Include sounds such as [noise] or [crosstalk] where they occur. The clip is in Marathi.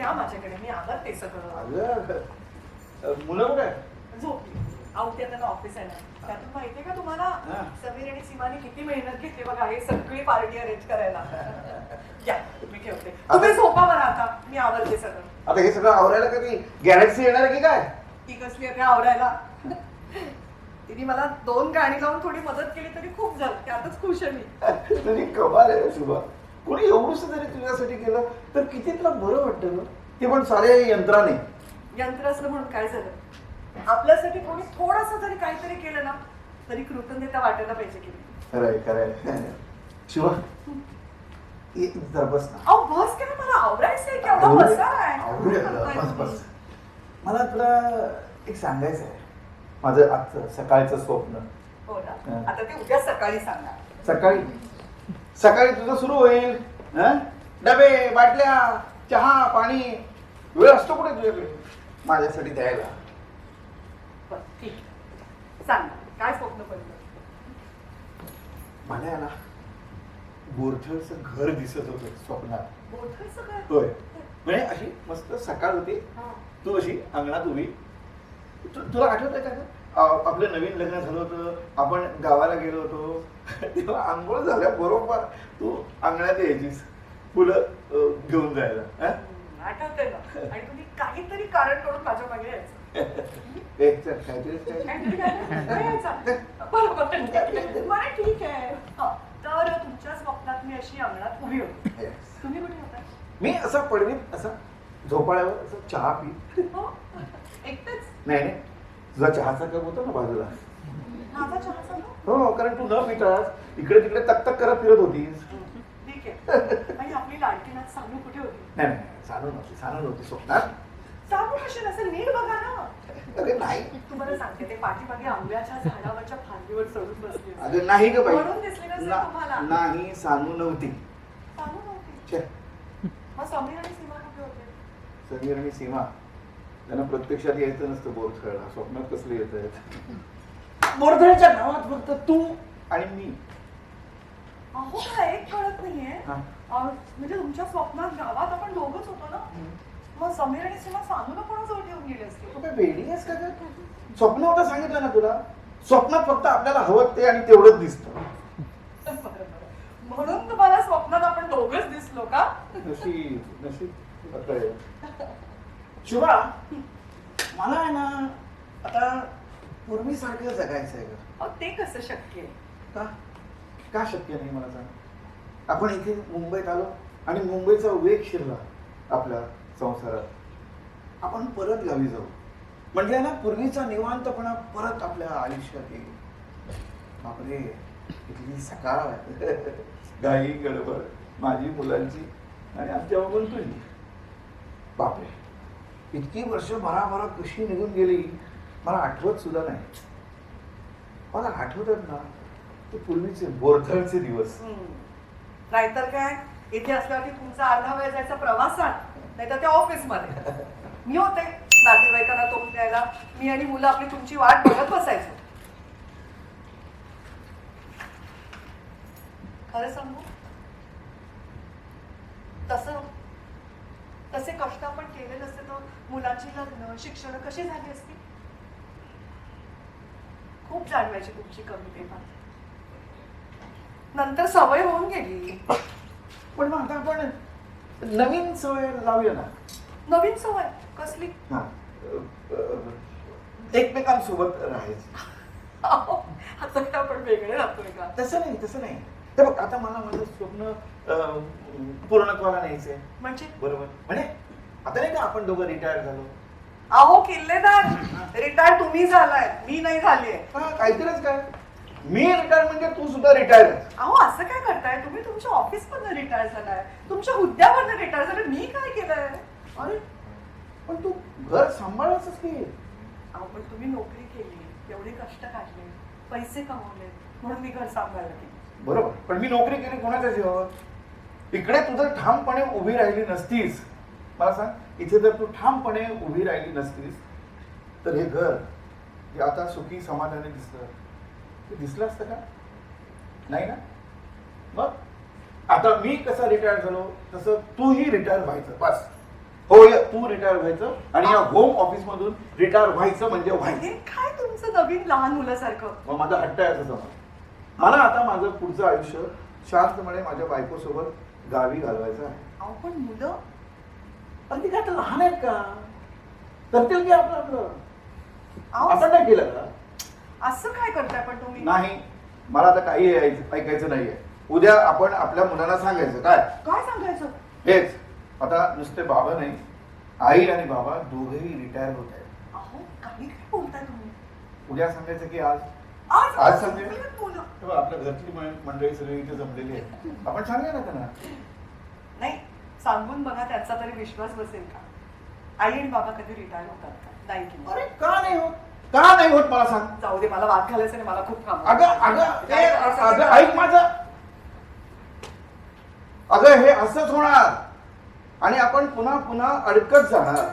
या माझ्याकडे मी आवडते सगळं. अगं मुलं कुठे आहेत? झोपली. आवते त्यांना ऑफिस आहे ना. त्यातून माहितीये का तुम्हाला? हा. समीर आणि सीमाने किती मेहनत घेतली बघा हे सगळी पार्टी अरेंज करायला. या मी ठेवते. तुम्ही झोपा बरं आता. मी आवडते सगळं. आता हे सगळं आवरायला कधी गॅलेक्सी येणार आहे की काय? ती कसली आहे आवरायला. तिने मला दोन गाणी लावून थोडी मदत केली तरी खूप झालं. त्यातच खुश आहे मी. [laughs] तुझी कमाल आहे शुभा कोणी एवढंच जरी तुझ्यासाठी केलं तर किती तुला बरं वाटतं ना ते पण सारे यंत्राने. यंत्र असलं म्हणून काय झालं? आपल्यासाठी कोणी थोडस जरी काहीतरी केलं ना तरी कृतज्ञता वाटायला पाहिजे की. खरंय खरंय. शिवा जरा बस ना. अहो बस काय मला. बसा आहे. दे मला. बस बस. मला तुला एक सांगायचं आहे माझं आजचं सकाळचं स्वप्न. हो हा. ना आता ते उद्या सकाळी सांगा. सकाळी? सकाळी तुझं सुरू होईल हं? डबे बाटल्या चहा पाणी वेळ असतो कुठे तुझ्याकडे माझ्यासाठी द्यायला बरं ठीक आहे. सांगा काय स्वप्न पडलं मला ना बोरथळचं घर दिसत होतं स्वप्नात सगळं होय म्हणजे अशी मस्त सकाळ होती हा. तू अशी अंगणात उभी तु- तुला आठवत आहे का ग? आपलं नवीन लग्न झालं होतं आपण गावाला गेलो होतो. [laughs] तेव्हा आंघोळ झाल्याबरोबर तू अंगणात यायचीस. फुलं घेऊन जायला आठवतंय ना. आणि तुम्ही काहीतरी कारण करून माझ्या मागे यायचं. [laughs] [laughs] बरोबर. बरं ठीक आहे. तर तुमच्या स्वप्नात मी अशी अंगणात उभी होती. तुम्ही कुठे होता? मी असा पडवीत असा झोपाळ्यावर असं चहा पी हो. एकटेच? नाही. तुझा चहाचा कप होता ना बाजूला? सांगा हो कारण तू न पितास इकडे तिकडे तक तक करत फिरत होतीस. होती? नाही नाही सानू नव्हती सानू नव्हती स्वप्नात. सानू कशी नसेल नीट बघा ना. अरे नाही. तुम्हाला सांगते ते पाठीमागे आंब्याच्या झाडावरच्या फांदीवर चढून बसले. अगं नाही ग बाई. म्हणून दिसली नसेल ना- तुम्हाला. नाही सानू नव्हती. सानू नव्हती? छे, मग समीर आणि सीमा कुठे होते? समीर आणि सीमा. त्यांना प्रत्यक्षात यायचं नसतं बोरथळला स्वप्नात कसले येत आहेत? बोरथळच्या नावात फक्त तू आणि मी. अहो काय एक कळत नाहीये. हा. म्हणजे तुमच्या स्वप्नात गावात आपण दोघच होतो ना? मग समीर आणि सीमा सानूला कोणाजवळ गेले असते तू काय वेडी आहेस का ग? स्वप्न होतं सांगितलं ना तुला? स्वप्नात फक्त आपल्याला हवं ते आणि तेवढंच दिसतं. बरं, बरं. म्हणून तुम्हाला स्वप्नात आपण दोघच दिसलो का? नशीब नशीब. आता आहे. शुभा मला आहे ना आता पूर्वीसारखं जगायचं आहे ग. अहो, ते कसं शक्य आहे? का? का शक्य नाही मला सांग? आपण इथे मुंबईत आलो आणि मुंबईचा वेग शिरला आपल्या संसारात. आपण परत गावी जाऊ. म्हणजे ना पूर्वीचा निवांतपणा परत आपल्या आयुष्यात येईल. बापरे इथली सकाळ. [laughs] गाई गडबड. माझी मुलांची आणि आमच्या बाबून तुझी बापरे. इतकी वर्ष भराभरा कशी निघून गेली? मला आठवत सुद्धा नाही. मला आठवतात ना ते पूर्वीचे बोरधळचे दिवस. नाहीतर काय इथे असल्यावरती तुमचा अर्धा वेळ जायचा प्रवासात नाहीतर त्या ऑफिसमध्ये. मी होते नातेवाईकांना तोंड द्यायला. मी आणि मुलं आपली तुमची वाट बघत बसायचो. खरं सांगू तसं तसे कष्ट आपण केले नसते तर मुलांची लग्न शिक्षण कशी झाली असती? खूप जाणवायची तुमची कमी तेव्हा. नंतर सवय होऊन गेली. पण मग आता आपण नवीन सवय लावूया ना. नवीन सवय? कसली? हा. एकमेकांसोबत राहायचं. अहो, आता काय आपण वेगळे राहतोय का? तसं नाही तसं नाही. ते बघ आता मला माझं स्वप्न अ, पूर्णत्वाला न्यायचंय. म्हणजे? बरोबर. म्हणजे? आता नाही का आपण दोघं रिटायर झालो? अहो किल्लेदार. रिटायर तुम्ही झालाय. मी नाही झालीये. हा काहीतरीच काय? मी रिटायर म्हणजे तू सुद्धा रिटायर अहो असं काय करताय? तुम्ही तुमच्या ऑफिस मधनं रिटायर झालाय. तुमच्या हुद्द्यावरनं रिटायर झालाय. मी काय केलंय? अरे पण तू घर सांभाळायचंच की अहो पण तुम्ही नोकरी केली. एवढे कष्ट काढले. पैसे कमवले. म्हणून मी घर सांभाळलं की. बरोबर. पण मी नोकरी केली कोणाच्या जीवावर? इकडे तू जर ठामपणे उभी राहिली नसतीस. मला सांग इथे जर तू ठामपणे उभी राहिली नसतीस. तर हे घर जे आता सुखी समाधानी दिसतं ते दिसलं असतं का? नाही ना? मग? आता मी कसा रिटायर झालो तसं तूही रिटायर व्हायचं बस. होय तू रिटायर व्हायचं आणि या होम ऑफिस मधून रिटायर व्हायचं म्हणजे व्हायचं हे काय तुमचं नवीन लहान मुलासारखं? मग माझा हट्ट आहे असं मला आता माझं पुढचं आयुष्य शांतपणे माझ्या बायकोसोबत गावी घालवायचं आहे. पण मुलं पण ती काय आता लहान आहेत का? करतील की आपलं आपलं? आपण नाही केलं का? असं काय करताय पण तुम्ही? नाही. मला आता काही ऐकायचं ऐकायचं नाहीये. उद्या आपण आपल्या मुलांना सांगायचं. काय? काय सांगायचं? हेच. आता नुसते बाबा नाही आई आणि बाबा दोघेही रिटायर होत आहेत. अहो काही काय बोलताय तुम्ही? उद्या सांगायचं की आज? आज? आज आपल्या घरची मंडळी सगळी इथे जमलेली आहे आपण सांगूया ना त्यांना. सांगून बघा त्याचा तरी विश्वास बसेल का? आई आणि बाबा कधी रिटायर होतात का? नाही की अरे का नाही होत? का नाही होत मला सांग? जाऊ दे मला वाद घालायचं नाही मला खूप काम अगं अगं ए, अगं ऐक माझं. अगं हे असंच होणार. आणि आपण पुन्हा पुन्हा अडकत जाणार.